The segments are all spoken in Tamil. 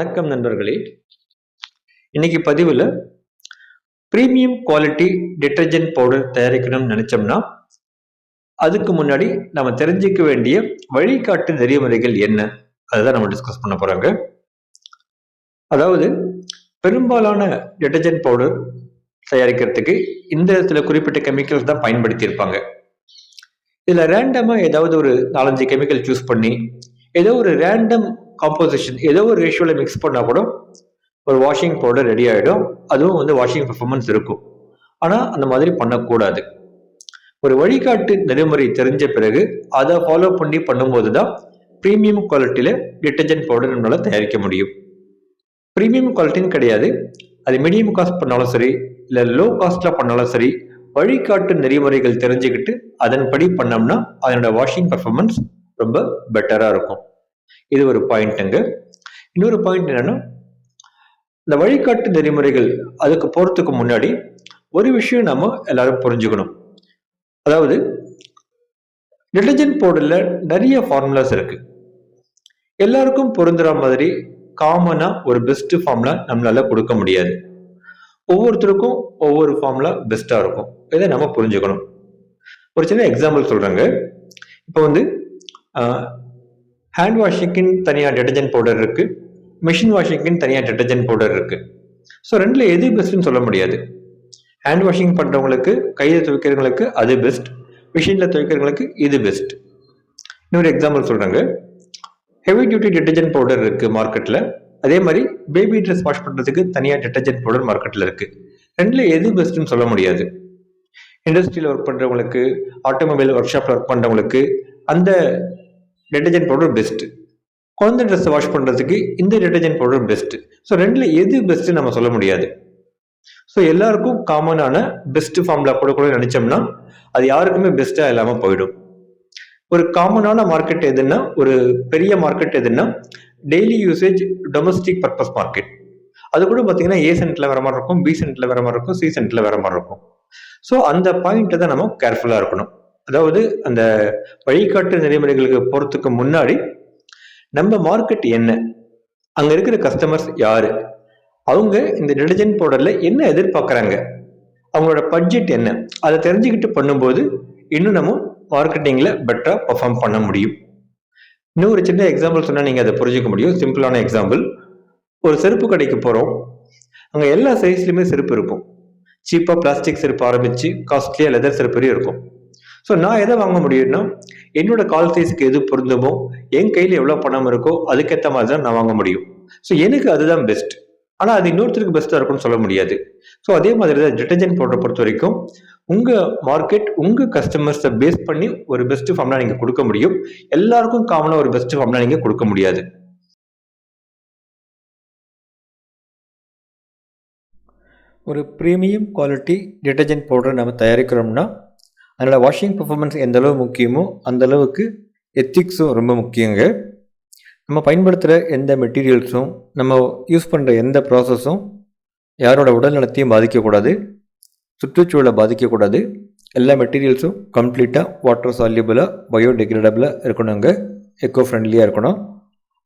வணக்கம் நண்பர்களே. இன்னைக்கு பதிவில் ப்ரீமியம் குவாலிட்டி டிட்டர்ஜென்ட் பவுடர் தயாரிக்கணும்னு நினச்சோம்னா அதுக்கு முன்னாடி நம்ம தெரிஞ்சிக்க வேண்டிய வழிகாட்டு நெறிமுறைகள் என்ன? அதுதான் நம்ம டிஸ்கஸ் பண்ண போகிறாங்க அதாவது பெரும்பாலான டிட்டர்ஜென்ட் பவுடர் தயாரிக்கிறதுக்கு இந்த சில குறிப்பிட்ட கெமிக்கல்ஸ் தான் பயன்படுத்தியிருப்பாங்க. இதில் ரேண்டமாக ஏதாவது ஒரு நாலஞ்சு கெமிக்கல் சூஸ் பண்ணி ஏதோ ஒரு ரேண்டம் காம்போசிஷன் ஏதோ ஒரு ரேஷியோவில் மிக்ஸ் பண்ணால் கூட ஒரு வாஷிங் பவுடர் ரெடி ஆகிடும் அதுவும் வந்து வாஷிங் பர்ஃபார்மன்ஸ் இருக்கும். ஆனால் அந்த மாதிரி பண்ணக்கூடாது. ஒரு வழிகாட்டு நெறிமுறை தெரிஞ்ச பிறகு அதை ஃபாலோ பண்ணி பண்ணும்போது தான் ப்ரீமியம் குவாலிட்டியில் டிட்டர்ஜென்ட் பவுடர் நம்மளால் தயாரிக்க முடியும். ப்ரீமியம் குவாலிட்டின்னு கிடையாது. அது மீடியம் காஸ்ட் பண்ணாலும் சரி இல்லை லோ காஸ்ட்டில் பண்ணாலும் சரி வழிகாட்டு நெறிமுறைகள் தெரிஞ்சுக்கிட்டு அதன்படி பண்ணோம்னா அதனோட வாஷிங் பர்ஃபார்மன்ஸ் ரொம்ப பெட்டராக இருக்கும். இது ஒரு பாயிண்ட்டுங்க இன்னொரு பாயிண்ட் என்னன்னா இந்த வழிகாட்டு நெறிமுறைகள் அதுக்கு போகிறதுக்கு முன்னாடி ஒரு விஷயம் நம்ம எல்லாரும் புரிஞ்சுக்கணும். அதாவது டிட்டர்ஜென்ட் பவுடரில் நிறைய ஃபார்முலாஸ் இருக்கு. எல்லாருக்கும் பொருந்துற மாதிரி காமனாக ஒரு பெஸ்ட் ஃபார்முலா நம்மளால கொடுக்க முடியாது. ஒவ்வொருத்தருக்கும் ஒவ்வொரு ஃபார்முலா பெஸ்ட்டாக இருக்கும். இதை நம்ம புரிஞ்சுக்கணும். ஒரு சின்ன எக்ஸாம்பிள் சொல்கிறேங்க இப்போ வந்து ஹேண்ட் வாஷிங்க்குன்னு தனியாக டிட்டர்ஜென்ட் பவுடர் இருக்குது மிஷின் வாஷிங்க்குன்னு தனியாக டிட்டர்ஜென்ட் பவுடர் இருக்குது ஸோ ரெண்டில் எது பெஸ்ட்டுன்னு சொல்ல முடியாது. ஹேண்ட் வாஷிங் பண்ணுறவங்களுக்கு கையில் துவைக்கிறவங்களுக்கு அது பெஸ்ட் மிஷினில் துவைக்கிறவங்களுக்கு இது பெஸ்ட் இன்னொரு எக்ஸாம்பிள் சொல்கிறாங்க ஹெவி டியூட்டி டிட்டர்ஜென்ட் பவுடர் இருக்குது மார்க்கெட்டில் அதே மாதிரி பேபி ட்ரெஸ் வாஷ் பண்ணுறதுக்கு தனியாக டிட்டர்ஜென்ட் பவுடர் மார்க்கெட்டில் இருக்குது ரெண்டில் எது பெஸ்ட்டுன்னு சொல்ல முடியாது. இண்டஸ்ட்ரியில் ஒர்க் பண்ணுறவங்களுக்கு ஆட்டோமொபைல் ஒர்க் ஷாப்பில் ஒர்க் பண்ணுறவங்களுக்கு அந்த டிட்டர்ஜென்ட் பவுடர் பெஸ்ட்டு குழந்தை ட்ரெஸ்ஸை வாஷ் பண்ணுறதுக்கு இந்த டிட்டர்ஜென்ட் பவுடர் பெஸ்ட்டு ஸோ ரெண்டில் எது பெஸ்ட்டு நம்ம சொல்ல முடியாது. ஸோ எல்லாருக்கும் காமனான பெஸ்ட் ஃபார்முலா கூட கூட நினச்சோம்னா அது யாருக்குமே பெஸ்ட்டாக இல்லாமல் போயிடும். ஒரு காமனான மார்க்கெட் எதுன்னா ஒரு பெரிய மார்க்கெட் எதுன்னா daily usage domestic purpose market அது கூட பார்த்தீங்கன்னா ஏ சென்ட்டில் வர மாதிரி இருக்கும் பி சென்ட்டில் வர மாதிரி இருக்கும் சி சென்ட்டில் வர மாதிரி இருக்கும். ஸோ அந்த பாயிண்ட்டை தான் நம்ம கேர்ஃபுல்லாக இருக்கணும். அதாவது அந்த வழிகாட்டு நெறிமுறைகளுக்கு போகிறதுக்கு முன்னாடி நம்ம மார்க்கெட் என்ன? அங்கே இருக்கிற கஸ்டமர்ஸ் யார்? அவங்க இந்த டிடர்ஜென்ட் பவுடரில் என்ன எதிர்பார்க்குறாங்க? அவங்களோட பட்ஜெட் என்ன? அதை தெரிஞ்சுக்கிட்டு பண்ணும்போது இன்னும் நம்ம மார்க்கெட்டிங்கில் பெட்டராக பர்ஃபார்ம் பண்ண முடியும். இன்னும் ஒரு சின்ன எக்ஸாம்பிள் சொன்னால் நீங்கள் அதை புரிஞ்சுக்க முடியும். சிம்பிளான எக்ஸாம்பிள் ஒரு செருப்பு கடைக்கு போகிறோம் அங்கே எல்லா சைஸ்லையுமே செருப்பு இருக்கும். சீப்பாக பிளாஸ்டிக் செருப்பு ஆரம்பித்து காஸ்ட்லியாக லெதர் செருப்பு வரையும் இருக்கும். ஸோ நான் எதை வாங்க முடியும்னா என்னோட கால் சைஸுக்கு எது பொருந்துமோ என் கையில் எவ்வளோ பணம் இருக்கோ அதுக்கேற்ற மாதிரி தான் நான் வாங்க முடியும். ஸோ எனக்கு அதுதான் பெஸ்ட் ஆனால் அது இன்னொருத்தருக்கு பெஸ்ட்டாக இருக்கும்னு சொல்ல முடியாது. ஸோ அதே மாதிரி தான் டிட்டர்ஜென்ட் பவுடரை பொறுத்த வரைக்கும் உங்கள் மார்க்கெட் உங்கள் கஸ்டமர்ஸை பேஸ் பண்ணி ஒரு பெஸ்ட் ஃபார்ம்லாம் நீங்கள் கொடுக்க முடியும். எல்லாருக்கும் காமனாக ஒரு பெஸ்ட் ஃபார்ம்லாம் நீங்கள் கொடுக்க முடியாது. ஒரு ப்ரீமியம் குவாலிட்டி டிட்டர்ஜென்ட் பவுடர் நம்ம தயாரிக்கிறோம்னா அதனால் வாஷிங் பர்ஃபார்மன்ஸ் எந்த அளவு முக்கியமோ அந்த அளவுக்கு எத்திக்ஸும் ரொம்ப முக்கியங்க. நம்ம பயன்படுத்துகிற எந்த மெட்டீரியல்ஸும் நம்ம யூஸ் பண்ணுற எந்த ப்ராசஸும் யாரோட உடல் நலத்தையும் பாதிக்கக்கூடாது சுற்றுச்சூழலை பாதிக்கக்கூடாது. எல்லா மெட்டீரியல்ஸும் கம்ப்ளீட்டாக வாட்டர் சால்யூபிளாக பயோடெக்ரேடபிளாக இருக்கணுங்க. எக்கோ ஃப்ரெண்ட்லியாக இருக்கணும்.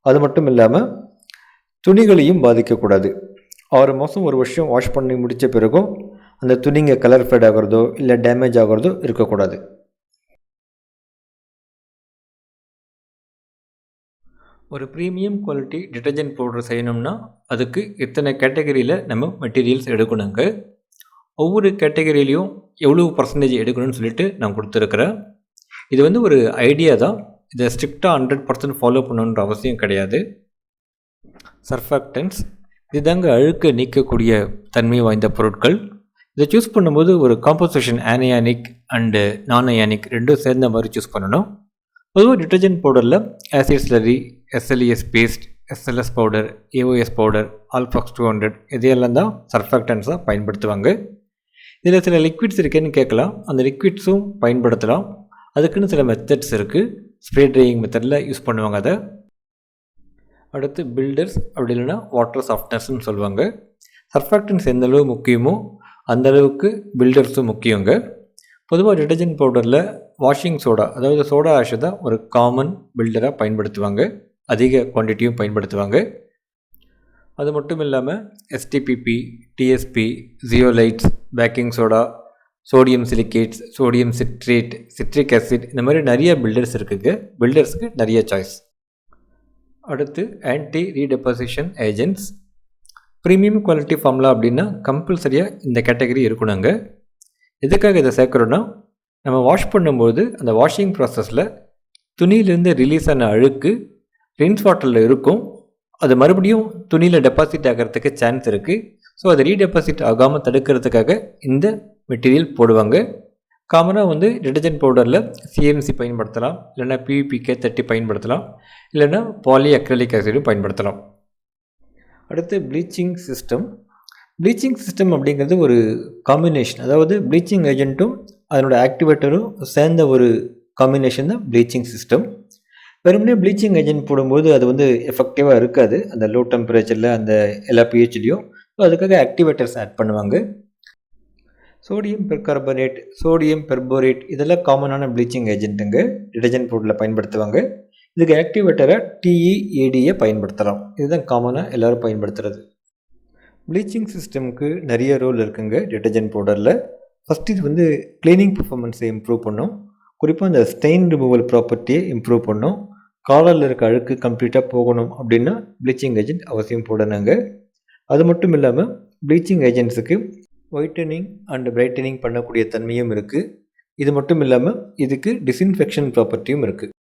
அது மட்டும் இல்லாமல் துணிகளையும் பாதிக்கக்கூடாது. ஆறு மாதம் ஒரு வருஷம் வாஷ் பண்ணி முடித்த பிறகும் அந்த துணிங்க கலர் ஃபேட் ஆகிறதோ இல்லை டேமேஜ் ஆகிறதோ இருக்கக்கூடாது. ஒரு ப்ரீமியம் குவாலிட்டி டிட்டர்ஜென்ட் பவுடர் செய்யணும்னா அதுக்கு இத்தனை கேட்டகரியில் நம்ம மெட்டீரியல்ஸ் எடுக்கணுங்க? ஒவ்வொரு கேட்டகரியிலையும் எவ்வளோ பர்சன்டேஜ் எடுக்கணும்னு சொல்லிட்டு நான் கொடுத்துருக்குறேன். இது வந்து ஒரு ஐடியா தான். இதை ஸ்ட்ரிக்டாக ஹண்ட்ரட் பர்சன்ட் ஃபாலோ பண்ணணுன்ற அவசியம் கிடையாது. சர்ஃபாக்டன்ஸ் இதுதாங்க அழுக்க நீக்கக்கூடிய தன்மை வாய்ந்த பொருட்கள். இதை சூஸ் பண்ணும்போது ஒரு காம்போசிஷன் ஆனியானிக் அண்டு நான் அயானிக் ரெண்டும் சேர்ந்த மாதிரி சூஸ் பண்ணணும். பொதுவாக detergent பவுடரில் acid slurry SLES paste SLS powder AOS powder Alfox two hundred இதையெல்லாம் தான் சர்ஃபாக்டன்ஸாக பயன்படுத்துவாங்க. இதில் சில லிக்விட்ஸ் இருக்கேன்னு கேட்கலாம். அந்த லிக்விட்ஸும் பயன்படுத்தலாம். அதுக்குன்னு சில மெத்தட்ஸ் இருக்குது ஸ்ப்ரே ட்ரையிங் மெத்தடில் யூஸ் பண்ணுவாங்க அதை. அடுத்து பில்டர்ஸ் அப்படி இல்லைன்னா வாட்டர் சாஃப்ட்னஸ்ன்னு சொல்லுவாங்க. சர்ஃபாக்டன்ஸ் எந்த அளவு முக்கியமோ அந்தளவுக்கு பில்டர்ஸும் முக்கியங்க. பொதுவாக டிடர்ஜென்ட் பவுடரில் வாஷிங் சோடா அதாவது சோடா ஆஷை தான் ஒரு காமன் பில்டராக பயன்படுத்துவாங்க. அதிக குவான்டிட்டியும் பயன்படுத்துவாங்க. அது மட்டும் இல்லாமல் STPP TSP zeolites baking soda sodium silicates sodium citrate citric acid இந்த மாதிரி நிறைய பில்டர்ஸ் இருக்குங்க. பில்டர்ஸுக்கு நிறைய சாய்ஸ் அடுத்து anti redeposition agents premium quality formula அப்படின்னா கம்பல்சரியாக இந்த கேட்டகரி இருக்கணுங்க எதுக்காக இதை சேர்க்குறோன்னா நம்ம வாஷ் பண்ணும்போது அந்த வாஷிங் ப்ராசஸில் துணியிலேருந்து ரிலீஸ் ஆன அழுக்கு ரின்ஸ் வாட்டரில் இருக்கும். அது மறுபடியும் துணியில் டெபாசிட் ஆகிறதுக்கு சான்ஸ் இருக்குது ஸோ அதை ரீடெபாசிட் ஆகாமல் தடுக்கிறதுக்காக இந்த மெட்டீரியல் போடுவாங்க. காமனாக வந்து டிடர்ஜென்ட் பவுடரில் சிஎம்சி பயன்படுத்தலாம். இல்லைன்னா பிவிபிகே தட்டி பயன்படுத்தலாம். இல்லைன்னா பாலி அக்ரலிக் ஆசிடும் பயன்படுத்தலாம். அடுத்து ப்ளீச்சிங் சிஸ்டம் ப்ளீச்சிங் சிஸ்டம் அப்படிங்கிறது ஒரு காம்பினேஷன் அதாவது ப்ளீச்சிங் ஏஜென்ட்டும் அதனோட ஆக்டிவேட்டரும் சேர்ந்த ஒரு காம்பினேஷன் தான் ப்ளீச்சிங் சிஸ்டம் வெறுமனே ப்ளீச்சிங் ஏஜென்ட் போடும்போது அது வந்து எஃபெக்டிவாக இருக்காது. அந்த லோ டெம்பரேச்சரில் அந்த எல்லா பிஹெச்லேயும் ஸோ அதுக்காக ஆக்டிவேட்டர்ஸ் ஆட் பண்ணுவாங்க. சோடியம் பெர்கார்பனேட் சோடியம் பெர்போரேட் இதெல்லாம் காமனான ப்ளீச்சிங் ஏஜென்ட்டுங்க டிடர்ஜென்ட் பவுடரில் பயன்படுத்துவாங்க. இதுக்கு ஆக்டிவேட்டரை டிஇஏடியை பயன்படுத்தலாம். இதுதான் காமனாக எல்லோரும் பயன்படுத்துகிறது ப்ளீச்சிங் சிஸ்டமுக்கு நிறைய ரோல் இருக்குங்க டிட்டர்ஜென்ட் பவுடரில் ஃபஸ்ட் இது வந்து க்ளீனிங் பர்ஃபார்மன்ஸை இம்ப்ரூவ் பண்ணும். குறிப்பாக இந்த ஸ்டெயின் ரிமூவல் ப்ராப்பர்ட்டியை இம்ப்ரூவ் பண்ணும். காலரில் இருக்க அழுக்கு கம்ப்ளீட்டாக போகணும் அப்படின்னா ப்ளீச்சிங் ஏஜென்ட் அவசியம் போடணுங்க. அது மட்டும் இல்லாமல் ப்ளீச்சிங் ஏஜென்ட்ஸுக்கு ஒயிட்டனிங் அண்ட் பிரைட்டனிங் பண்ணக்கூடிய தன்மையும் இருக்குது இது மட்டும் இல்லாமல் இதுக்கு டிஸ்இன்ஃபெக்ஷன் ப்ராப்பர்ட்டியும் இருக்குது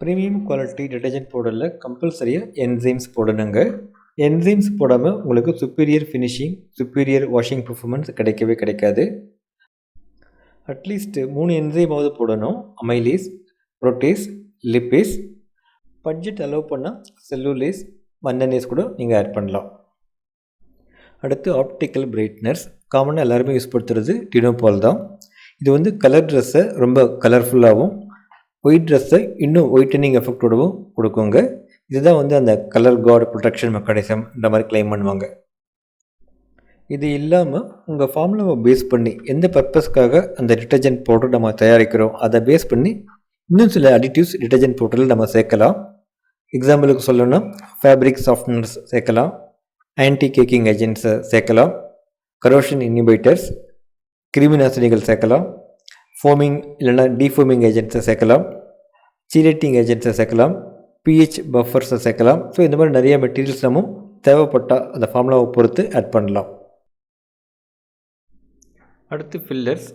ப்ரீமியம் குவாலிட்டி டிடர்ஜென்ட் பவுடரில் கம்பல்சரியாக என்சைம்ஸ் போடணுங்க. என்சைம்ஸ் போடாமல் உங்களுக்கு superior finishing superior washing performance கிடைக்கவே கிடைக்காது. அட்லீஸ்ட் மூணு என்சைமாவது போடணும். Amylase protease lipase budget allow பண்ணால் செல்லுலேஸ் மன்னனேஸ் கூட நீங்கள் ஆட் பண்ணலாம். அடுத்து ஆப்டிக்கல் பிரைட்னர்ஸ் காமனாக எல்லாருமே யூஸ் படுத்துறது டினோபால் தான். இது வந்து கலர் ட்ரெஸ்ஸை ரொம்ப கலர்ஃபுல்லாகவும் ஒயிட் ட்ரெஸ்ஸை இன்னும் ஒயிட்டனிங் எஃபெக்டோடவும் கொடுக்குங்க. இதுதான் வந்து அந்த கலர் கார்டு ப்ரொடெக்ஷன் மெக்கானிசம் இந்த மாதிரி கிளைம் பண்ணுவாங்க. இது இல்லாமல் உங்கள் ஃபார்முலாவை பேஸ் பண்ணி எந்த பர்பஸ்க்காக அந்த டிட்டர்ஜென்ட் பவுடர் நம்ம தயாரிக்கிறோம் அதை பேஸ் பண்ணி இன்னும் சில அடிட்டிவ்ஸ் டிட்டர்ஜென்ட் பவுடரில் நம்ம சேர்க்கலாம். எக்ஸாம்பிளுக்கு சொல்லணும்னா ஃபேப்ரிக் சாஃப்ட்னர்ஸ் சேர்க்கலாம். ஆன்டி கேக்கிங் ஏஜென்ட்ஸை சேர்க்கலாம். கரோஷன் இன்ஹிபைட்டர்ஸ் கிருமி நாசினிகள் சேர்க்கலாம். ஃபோமிங் இல்லைனா டிஃபோமிங் ஏஜென்ட்ஸை சேர்க்கலாம். சீரேட்டிங் ஏஜென்ட்ஸை சேர்க்கலாம். பிஹெச் பஃபர்ஸை சேர்க்கலாம். ஸோ இந்த மாதிரி நிறைய மெட்டீரியல்ஸ் நம்ம தேவைப்பட்டால் அந்த ஃபார்முலாவை பொறுத்து ஆட் பண்ணலாம். அடுத்து ஃபில்லர்ஸ்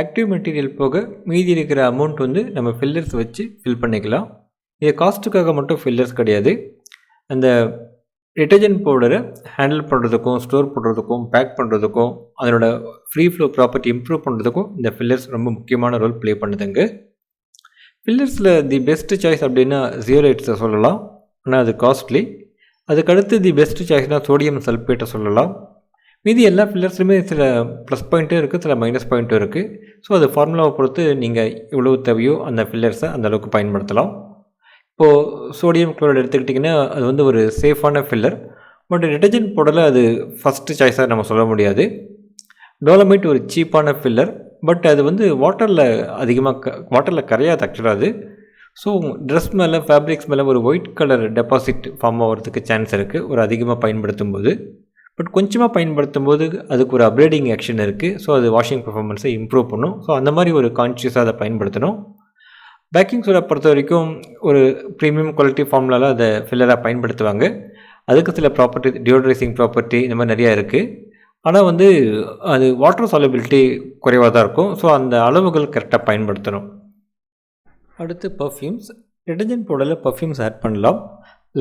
ஆக்டிவ் மெட்டீரியல் போக மீதி இருக்கிற அமௌண்ட் வந்து நம்ம ஃபில்லர்ஸ் வச்சு ஃபில் பண்ணிக்கலாம். இது காஸ்ட்டுக்காக மட்டும் ஃபில்லர்ஸ் கிடையாது. அந்த டிட்டர்ஜென்ட் பவுடரை ஹேண்டில் பண்ணுறதுக்கும் ஸ்டோர் பண்ணுறதுக்கும் பேக் பண்ணுறதுக்கும் அதனோட ஃப்ரீ ஃப்ளோ ப்ராப்பர்ட்டி இம்ப்ரூவ் பண்ணுறதுக்கும் இந்த ஃபில்லர்ஸ் ரொம்ப முக்கியமான ரோல் ப்ளே பண்ணுதுங்க. ஃபில்லர்ஸில் தி பெஸ்ட்டு சாய்ஸ் அப்படின்னா ஜியோலைட்ஸை சொல்லலாம். ஆனால் அது காஸ்ட்லி அதுக்கடுத்து தி பெஸ்ட்டு சாய்ஸ்னால் சோடியம் சல்ஃபேட்டை சொல்லலாம். மீதி எல்லா ஃபில்லர்ஸ்லையுமே சில ப்ளஸ் பாயிண்ட்டும் இருக்குது சில மைனஸ் பாயிண்ட்டும் இருக்குது ஸோ அது ஃபார்முலாவை பொறுத்து நீங்கள் எவ்வளோ தேவையோ அந்த ஃபில்லர்ஸை அந்த அளவுக்கு பயன்படுத்தலாம். இப்போது சோடியம் குளோரைடு எடுத்துக்கிட்டிங்கன்னா அது வந்து ஒரு சேஃபான ஃபில்லர் பட் டிடர்ஜென்ட் போடல அது ஃபஸ்ட்டு சாய்ஸாக நம்ம சொல்ல முடியாது. டோலமைட் ஒரு சீப்பான ஃபில்லர் பட் அது வந்து வாட்டரில் அதிகமாக க வாட்டரில் கரையாது ஆக்சுவலாக அது. ஸோ ட்ரெஸ் மேலே ஃபேப்ரிக்ஸ் மேலே ஒரு ஒயிட் கலர் டெபாசிட் ஃபார்ம் ஆகிறதுக்கு சான்ஸ் இருக்குது ஒரு அதிகமாக பயன்படுத்தும் போது பட் கொஞ்சமாக பயன்படுத்தும் போது அதுக்கு ஒரு அப்கிரேடிங் ஆக்ஷன் இருக்குது ஸோ அது வாஷிங் பர்ஃபார்மன்ஸை இம்ப்ரூவ் பண்ணும். ஸோ அந்த மாதிரி ஒரு கான்ஷியஸாக அதை பயன்படுத்தணும். பேக்கிங் சோடா பொறுத்த வரைக்கும் ஒரு ப்ரீமியம் குவாலிட்டி ஃபார்முலாவில் அதை ஃபில்லராக பயன்படுத்துவாங்க. அதுக்கு சில ப்ராப்பர்ட்டி டியோட்ரைசிங் ப்ராப்பர்ட்டி இந்த மாதிரி நிறையா இருக்குது ஆனால் வந்து அது வாட்டர் சாலபிலிட்டி குறைவாக தான் இருக்கும். ஸோ அந்த அளவுகள் கரெக்டாக பயன்படுத்தணும். அடுத்து பர்ஃப்யூம்ஸ் டிடர்ஜென்ட் பவுடரில் பர்ஃப்யூம்ஸ் ஆட் பண்ணலாம்.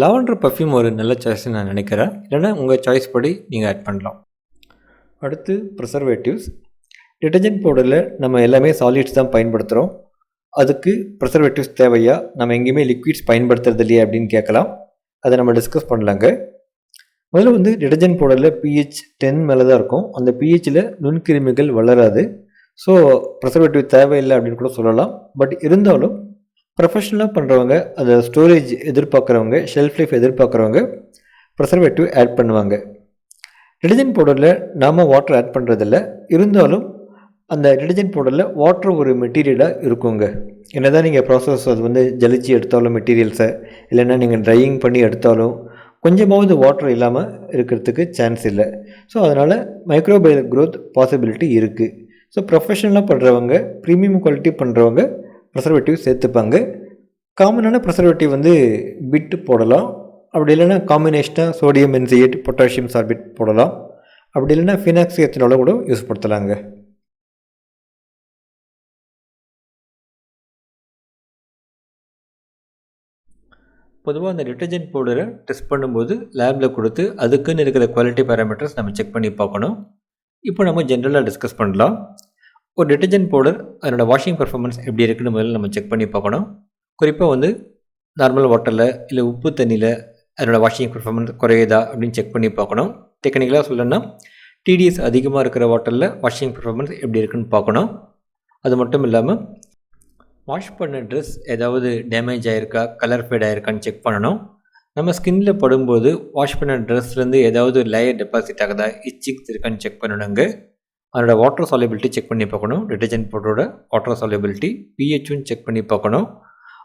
லாவெண்டர் பர்ஃப்யூம் ஒரு நல்ல சாய்ஸ் நான் நினைக்கிறேன். இல்லைன்னா உங்கள் சாய்ஸ் படி நீங்கள் ஆட் பண்ணலாம். அடுத்து ப்ரிசர்வேட்டிவ்ஸ் டிடர்ஜென்ட் பவுடரில் நம்ம எல்லாமே சாலிட்ஸ் தான் பயன்படுத்துகிறோம் அதுக்கு ப்ரிசர்வேட்டிவ்ஸ் தேவையா? நம்ம எங்கேயுமே லிக்விட்ஸ் பயன்படுத்துறது இல்லையா அப்படின்னு கேட்கலாம். அதை நம்ம டிஸ்கஸ் பண்ணலாங்க. முதல்ல வந்து டிடர்ஜென்ட் பவுடரில் பிஹெச் டென் மேலே தான் இருக்கும். அந்த பிஹெச்சில் நுண்கிருமிகள் வளராது. ஸோ ப்ரிசர்வேட்டிவ் தேவையில்லை அப்படின்னு கூட சொல்லலாம். பட் இருந்தாலும் ப்ரொஃபஷ்னலாக பண்ணுறவங்க அதை ஸ்டோரேஜ் எதிர்பார்க்குறவங்க ஷெல்ஃப் லைஃப் எதிர்பார்க்குறவங்க ப்ரிசர்வேட்டிவ் ஆட் பண்ணுவாங்க. டிடர்ஜென்ட் பவுடரில் நாம் வாட்டர் ஆட் பண்ணுறதில்ல இருந்தாலும் அந்த டிடர்ஜென்ட் பவுடரில் வாட்டர் ஒரு மெட்டீரியலாக இருக்குங்க. என்ன தான் நீங்கள் ப்ராசஸ் அது வந்து ஜலிச்சு எடுத்தாலும் மெட்டீரியல்ஸை இல்லைன்னா நீங்கள் ட்ரையிங் பண்ணி எடுத்தாலும் கொஞ்சமாவது வாட்டர் இல்லாமல் இருக்கிறதுக்கு சான்ஸ் இல்லை. ஸோ அதனால் மைக்ரோபயல் க்ரோத் பாசிபிலிட்டி இருக்குது ஸோ ப்ரொஃபஷனலாக பண்ணுறவங்க ப்ரீமியம் குவாலிட்டி பண்ணுறவங்க ப்ரெசர்வேட்டிவ் சேர்த்துப்பாங்க. காமனான ப்ரெசர்வேட்டிவ் வந்து பிட்டு போடலாம். அப்படி இல்லைன்னா காம்பினேஷனாக சோடியம் என்சியேட் பொட்டாசியம் சார்பிட் போடலாம். அப்படி இல்லைன்னா ஃபினாக்ஸ் எத்தனால கூட யூஸ் படுத்தலாங்க. பொதுவாக அந்த டிட்டர்ஜென்ட் பவுடரை டெஸ்ட் பண்ணும்போது லேபில் கொடுத்து அதுக்குன்னு இருக்கிற குவாலிட்டி பேராமீட்டர்ஸ் நம்ம செக் பண்ணி பார்க்கணும். இப்போ நம்ம ஜென்ரலாக டிஸ்கஸ் பண்ணலாம். ஒரு டிட்டர்ஜென்ட் பவுடர் அதனோட வாஷிங் பர்ஃபார்மன்ஸ் எப்படி இருக்குன்னு முதல்ல நம்ம செக் பண்ணி பார்க்கணும். குறிப்பாக வந்து நார்மல் வாட்டரில் இல்லை உப்பு தண்ணியில் அதனோட வாஷிங் பர்ஃபார்மன்ஸ் குறையுதா அப்படின்னு செக் பண்ணி பார்க்கணும். டெக்னிக்கலாக சொல்லணும்னா டிடிஎஸ் அதிகமாக இருக்கிற வாட்டரில் வாஷிங் பர்ஃபார்மன்ஸ் எப்படி இருக்குன்னு பார்க்கணும். அது மட்டும் இல்லாமல் வாஷ் பண்ண ட்ரெஸ் ஏதாவது டேமேஜ் ஆகிருக்கா கலர் ஃபேட் ஆகிருக்கான்னு செக் பண்ணணும். நம்ம ஸ்கின்ல படும்போது வாஷ் பண்ண ட்ரெஸ்லேருந்து ஏதாவது லேயர் டெபாசிட் ஆகுதா இச்சிங்ஸ் இருக்கான்னு செக் பண்ணணுங்க. அதோட வாட்டர் சாலிபிலிட்டி செக் பண்ணி பார்க்கணும். டிட்டர்ஜென்ட் பவுடரோட வாட்டர் சாலிபிலிட்டி பிஹெச்சும் செக் பண்ணி பார்க்கணும்.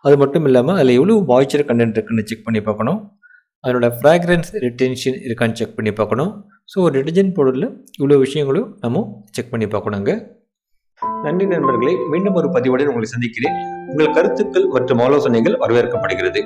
அது மட்டும் இல்லாமல் அதில் எவ்வளோ மாய்ச்சர் கண்டென்ட் இருக்குன்னு செக் பண்ணி பார்க்கணும். அதனோட ஃப்ராக்ரன்ஸ் ரிட்டென்ஷன் இருக்கான்னு செக் பண்ணி பார்க்கணும். ஸோ ஒரு டிட்டர்ஜென்ட் பவுடரில் இவ்வளோ விஷயங்களும் நம்ம செக் பண்ணி பார்க்கணுங்க. நன்றி நண்பர்களே மீண்டும் ஒரு பதிவுடன் உங்களை சந்திக்கிறேன். உங்கள் கருத்துக்கள் மற்றும் ஆலோசனைகள் வரவேற்கப்படுகிறது.